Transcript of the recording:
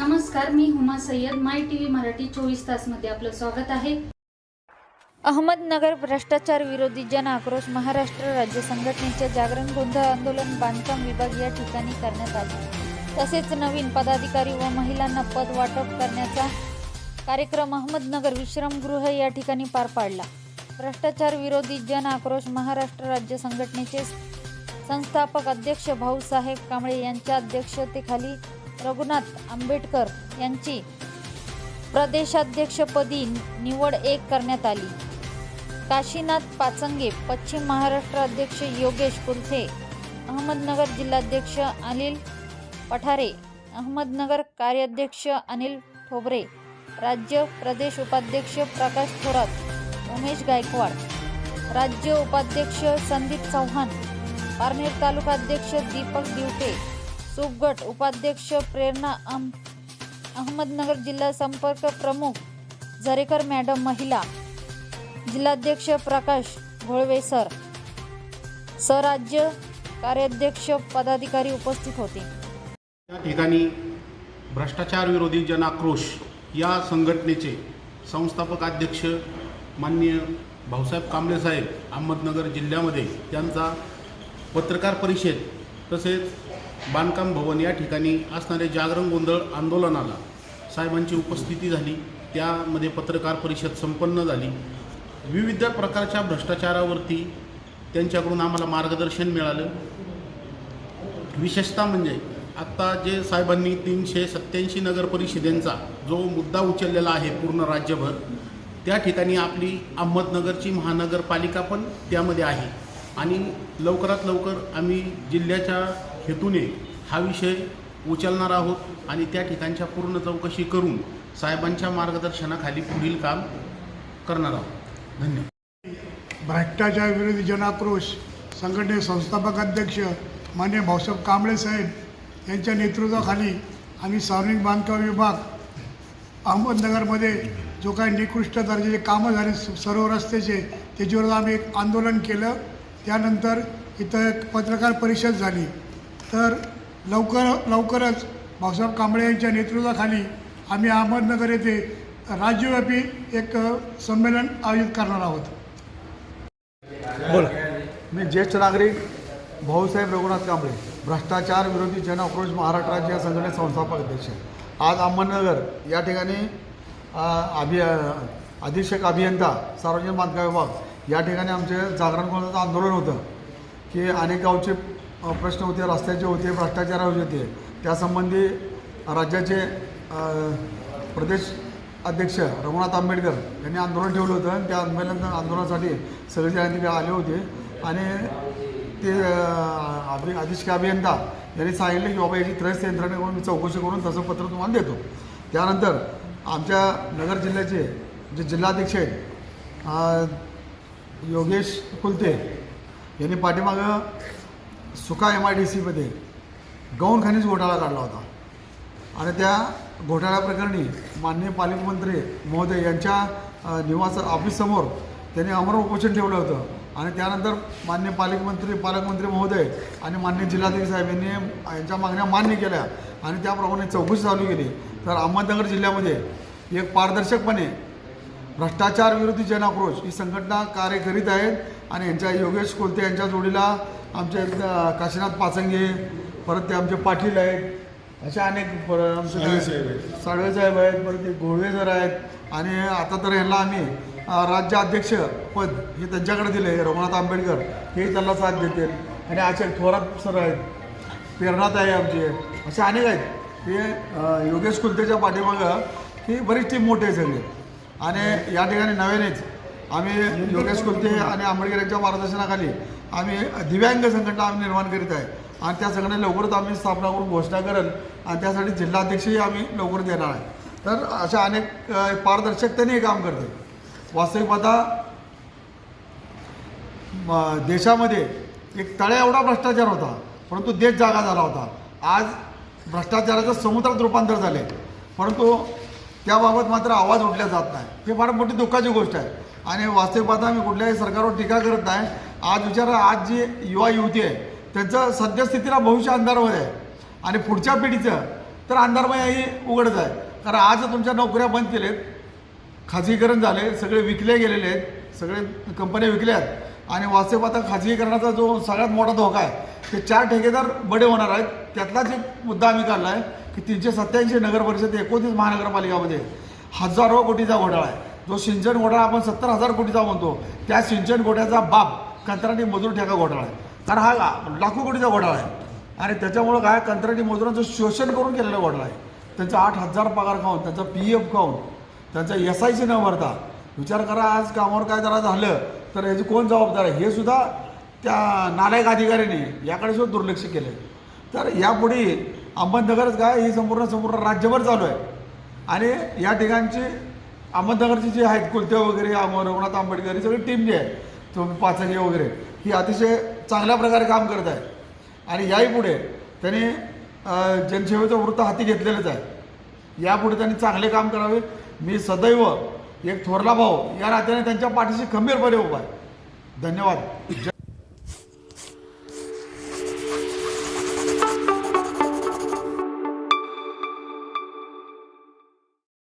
नमस्कार मी Huma Sayyad. My T V Marathi चोवीस तासमध्ये आपलं स्वागत आहे. अहमदनगर भ्रष्टाचार विरोधी जन आक्रोश महाराष्ट्र राज्य संघटनेच्या जागरण गोंधळ आंदोलन बांधकाम विभाग या ठिकाणी करण्यात आले. तसेच नवीन पदाधिकारी व महिलांना पद वाटप करण्याचा कार्यक्रम अहमदनगर विश्रामगृह या ठिकाणी पार पाडला. भ्रष्टाचार विरोधी जन आक्रोश महाराष्ट्र राज्य संघटनेचे संस्थापक अध्यक्ष भाऊसाहेब कांबळे यांच्या अध्यक्षतेखाली रघुनाथ आंबेडकर यांची प्रदेशाध्यक्षपदी निवड एक करण्यात आली. काशीनाथ पाचंगे पश्चिम महाराष्ट्र अध्यक्ष योगेश कुलथे अहमदनगर जिल्हाध्यक्ष अनिल पठारे अहमदनगर कार्याध्यक्ष अनिल ठोबरे राज्य प्रदेश उपाध्यक्ष प्रकाश थोरात उमेश गायकवाड राज्य उपाध्यक्ष संदीप चव्हाण पारनेर तालुकाध्यक्ष दीपक दिवटे सुपगट उपाध्यक्ष प्रेरणा अहमदनगर जिल्हा संपर्क प्रमुख झरेकर मॅडम महिला जिल्हाध्यक्ष प्रकाश घोळवे सर सराज्य कार्याध्यक्ष पदाधिकारी उपस्थित होते. या ठिकाणी भ्रष्टाचार विरोधी जनाक्रोश या संघटनेचे संस्थापक अध्यक्ष माननीय भाऊसाहेब कांबळे साहेब अहमदनगर जिल्ह्यामध्ये त्यांचा पत्रकार परिषद तसेच बांधकाम भवन या ठिकाणी असणारे जागरण गोंधळ आंदोलनाला साहेबांची उपस्थिती झाली. त्यामध्ये पत्रकार परिषद संपन्न झाली. विविध प्रकारच्या भ्रष्टाचारावरती त्यांच्याकडून आम्हाला मार्गदर्शन मिळालं. विशेषतः म्हणजे आत्ता जे साहेबांनी तीनशे सत्याऐंशी नगरपरिषदेंचा जो मुद्दा उचललेला आहे पूर्ण राज्यभर त्या ठिकाणी आपली अहमदनगरची महानगरपालिका पण त्यामध्ये आहे. आणि लवकरात लवकर आम्ही जिल्ह्याच्या हेतूने हा विषय उचलणार आहोत आणि त्या ठिकाणच्या पूर्ण चौकशी करून साहेबांच्या मार्गदर्शनाखाली पुढील काम करणार आहोत. धन्यवाद. भ्रष्टाचार विरोधी जनाक्रोश संघटने संस्थापक अध्यक्ष मान्य भाऊसाहेब कांबळे साहेब यांच्या नेतृत्वाखाली आम्ही सार्वजनिक बांधकाम विभाग अहमदनगरमध्ये जो काही निकृष्ट दर्जाचे कामं झाले स- सर्व रस्त्याचे त्याच्यावर आम्ही एक आंदोलन केलं. त्यानंतर इथं एक पत्रकार परिषद झाली. तर लवकर लवकरच भाऊसाहेब कांबळे यांच्या नेतृत्वाखाली आम्ही अहमदनगर येथे राज्यव्यापी एक संमेलन आयोजित करणार आहोत. मी ज्येष्ठ नागरिक भाऊसाहेब रघुनाथ कांबळे भ्रष्टाचार विरोधी जन आक्रोश महाराष्ट्र राज्य या संघटनेचे संस्थापक अध्यक्ष. आज अहमदनगर या ठिकाणी अभि अधीक्षक अभियंता सार्वजनिक बांधकाम विभाग या ठिकाणी आमचे जागरण आंदोलन होतं की अनेक गावचे प्रश्न होते रस्त्याचे होते भ्रष्टाचाराचे होते त्यासंबंधी राज्याचे प्रदेश अध्यक्ष रघुनाथ आंबेडकर यांनी आंदोलन ठेवलं होतं. आणि त्या आंदोलन आंदोलनासाठी सगळे आले होते. आणि ते अभि अधीक्षक अभियंता यांनी सांगितलं की बाबा याची त्रयस्थ यंत्रणेकडून मी चौकशी करून तसं पत्र तुम्हाला देतो. त्यानंतर आमच्या नगर जिल्ह्याचे जे जिल्हाध्यक्ष आहेत योगेश कुलते यांनी पाठीमागं सुका एम आय डी सीमध्ये गौण खनिज घोटाळा काढला होता. आणि त्या घोटाळ्याप्रकरणी माननीय पालकमंत्री महोदय यांच्या निवास ऑफिससमोर त्यांनी अमर उपोषण ठेवलं होतं. आणि त्यानंतर मान्य पालकमंत्री पालकमंत्री महोदय आणि मान्य जिल्हाधिकारी साहेब यांनी यांच्या मागण्या मान्य केल्या आणि त्याप्रमाणे चौकशी चालू केली. तर अहमदनगर जिल्ह्यामध्ये एक पारदर्शकपणे भ्रष्टाचार विरोधी जनाक्रोश ही संघटना कार्य करीत आहेत आणि यांच्या योगेश कोलते यांच्या जोडीला आमचे अ, काशीनाथ पाचंगे परत ते आमचे पाटील आहेत अशा अनेक पर- आमचे साळवे साहेब आहेत. परत ते सर आहेत आणि आता तर ह्यांना आम्ही राज्य अध्यक्ष पद हे त्यांच्याकडे दिले रघुनाथ आंबेडकर हे त्यांना साथ देतील. आणि असे थोरात सर आहेत प्रेरणात आहे आमचे असे अनेक आहेत. हे अ, योगेश कुलतेच्या पाठीमागं ही बरीच टीम मोठी आहे सगळी. आणि या ठिकाणी नव्यानेच आम्ही योगेश कुलते आणि आंबेडकर यांच्या मार्गदर्शनाखाली आम्ही दिव्यांग संघटना आम्ही निर्माण करीत आहे. आणि त्या संघटना लवकरच आम्ही स्थापना करून घोषणा करेल. आणि त्यासाठी जिल्हाध्यक्षही आम्ही लवकर देणार आहे. तर अशा अनेक पारदर्शकतेने हे काम करते वास्तविक पाहता देशामध्ये एक तळ्या एवढा भ्रष्टाचार होता परंतु देश जागा झाला होता. आज भ्रष्टाचाराचं समुद्रात रूपांतर झाले परंतु त्याबाबत मात्र आवाज उठला जात नाही. हे फार मोठी दुःखाची गोष्ट आहे. आणि वास्तविक पाहता आम्ही कुठल्याही सरकारवर टीका करत नाही. आज विचारा आज जी युवा युवती आहे त्यांचं सद्यस्थितीला भविष्य अंधारवर आहे. आणि पुढच्या पिढीचं तर अंधारमयही उघडत आहे. कारण आज तुमच्या नोकऱ्या बंद केलेत खाजगीकरण झाले सगळे विकले गेलेले आहेत सगळे कंपन्या विकल्या आहेत. आणि वास्तव आता खाजगीकरणाचा जो सगळ्यात मोठा धोका आहे ते चार ठेकेदार बडे होणार आहेत. त्यातलाच एक मुद्दा आम्ही काढला आहे की तीनशे सत्याऐंशी नगर परिषद एकोणतीस महानगरपालिकामध्ये हजारो कोटीचा घोटाळा आहे. जो सिंचन घोटाळा आपण सत्तर हजार कोटीचा म्हणतो त्या सिंचन घोट्याचा बाप कंत्राटी मजूर ठेका घोटाळा आहे. कारण हा लाखो कोटीचा घोटाळा आहे. आणि त्याच्यामुळं काय कंत्राटी मजुरांचं शोषण करून केलेला घोटाळा आहे. त्यांचा आठ हजार पगार खाऊन त्यांचा पी एफ खाऊन त्यांचा एस आय सी न भरता विचार करा आज कामावर काय जरा झालं तर याची कोण जबाबदार आहे? हे सुद्धा त्या नालायक अधिकाऱ्याने याकडे सुद्धा दुर्लक्ष केलं तर यापुढे अहमदनगरच काय ही संपूर्ण संपूर्ण राज्यभर चालू आहे. आणि या ठिकाणची अहमदनगरची जी आहेत कुलते वगैरे अमर रघुनाथ आंबेडकर ही सगळी टीम जी आहे तो पाचगे वगैरे. ही अतिशय चांगल्या प्रकारे काम करत आहे. आणि याही पुढे त्यांनी जनसेवेचं वृत्त हाती घेतलेलंच आहे. यापुढे त्यांनी चांगले काम करावे. मी सदैव एक थोरला भाऊ या नात्याने त्यांच्या पाठीशी खंबीरपणे उभा आहे. धन्यवाद.